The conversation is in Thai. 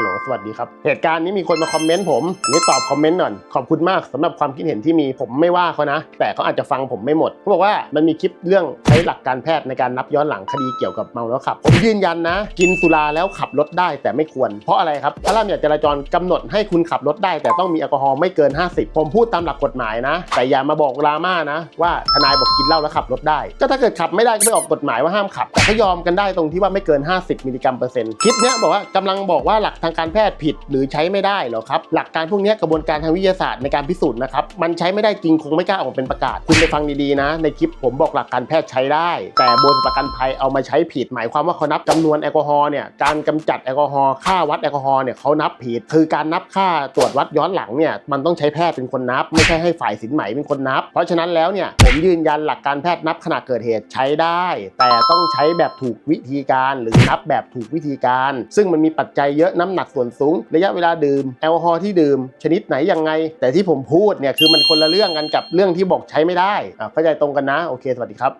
ฮัลโหลสวัสดีครับ เหตุการณ์นี้มีคนมาคอมเมนต์ผมอันนี้ตอบคอมเมนต์หน่อยขอบคุณมากสำหรับความคิดเห็นที่มีผมไม่ว่าเขานะ แต่เขาอาจจะฟังผมไม่หมดเขาบอกว่ามันมีคลิปเรื่องใช้หลักการแพทย์ในการนับย้อนหลังคดีเกี่ยวกับเมาแล้วขับ ผมยืนยันนะ กินสุราแล้วขับรถได้แต่ไม่ควร เพราะอะไรครับพระราชบัญญัติจราจรกำหนดให้คุณขับรถได้ แต่ต้องมีแอลกอฮอล์ไม่เกิน 50 ผมพูดตามหลักกฎหมายนะ แต่อย่ามาบอกราม่านะ ว่าทนายบอกกินเหล้าแล้วขับรถได้ ก็ถ้าเกิดขับไม่ได้ก็ไปออกกฎหมายว่าห้ามขับ แต่เขายอมกันได้ตรงที่ว่าไม่เกิน 50มิลลิกรัมเปอร์เซ็นต์คลิปเนี้ยบอกว่ากำลังบอกว่าหลักทางการแพทย์ผิดหรือใช้ไม่ได้เหรอครับ หลักการพวกนี้กระบวนการทางวิทยาศาสตร์ในการพิสูจน์นะครับ มันใช้ไม่ได้จริงคงไม่กล้าออกเป็นประกาศ คุณไปฟังดีๆนะ ในคลิปผมบอกหลักการแพทย์ใช้ได้ แต่บริษัทประกันภัยเอามาใช้ผิด หมายความว่าเขานับจำนวนแอลกอฮอล์เนี่ย การกำจัดแอลกอฮอล์ ค่าวัดแอลกอฮอล์เนี่ยเขานับผิด คือการนับค่าตรวจวัดย้อนหลังเนี่ย มันต้องใช้แพทย์เป็นคนนับ ไม่ใช่ให้ฝ่ายสินไหมเป็นคนนับ เพราะฉะนั้นแล้วเนี่ย ผมยืนยันหลักการแพทย์นับขณะเกิดเหตุใช้ได้ แต่ต้องใช้แบบถูกวิธีการหรือนับแบบถูกวิธีการ ซึ่งมันมีปัจจัยเยอะน้ำหนักส่วนสูง ระยะเวลาดื่มแอลกอฮอล์ที่ดื่ม ชนิดไหนยังไง แต่ที่ผมพูดเนี่ยคือมันคนละเรื่องกันกับเรื่องที่บอกใช้ไม่ได้อะเข้าใจตรงกันนะโอเคสวัสดีครับ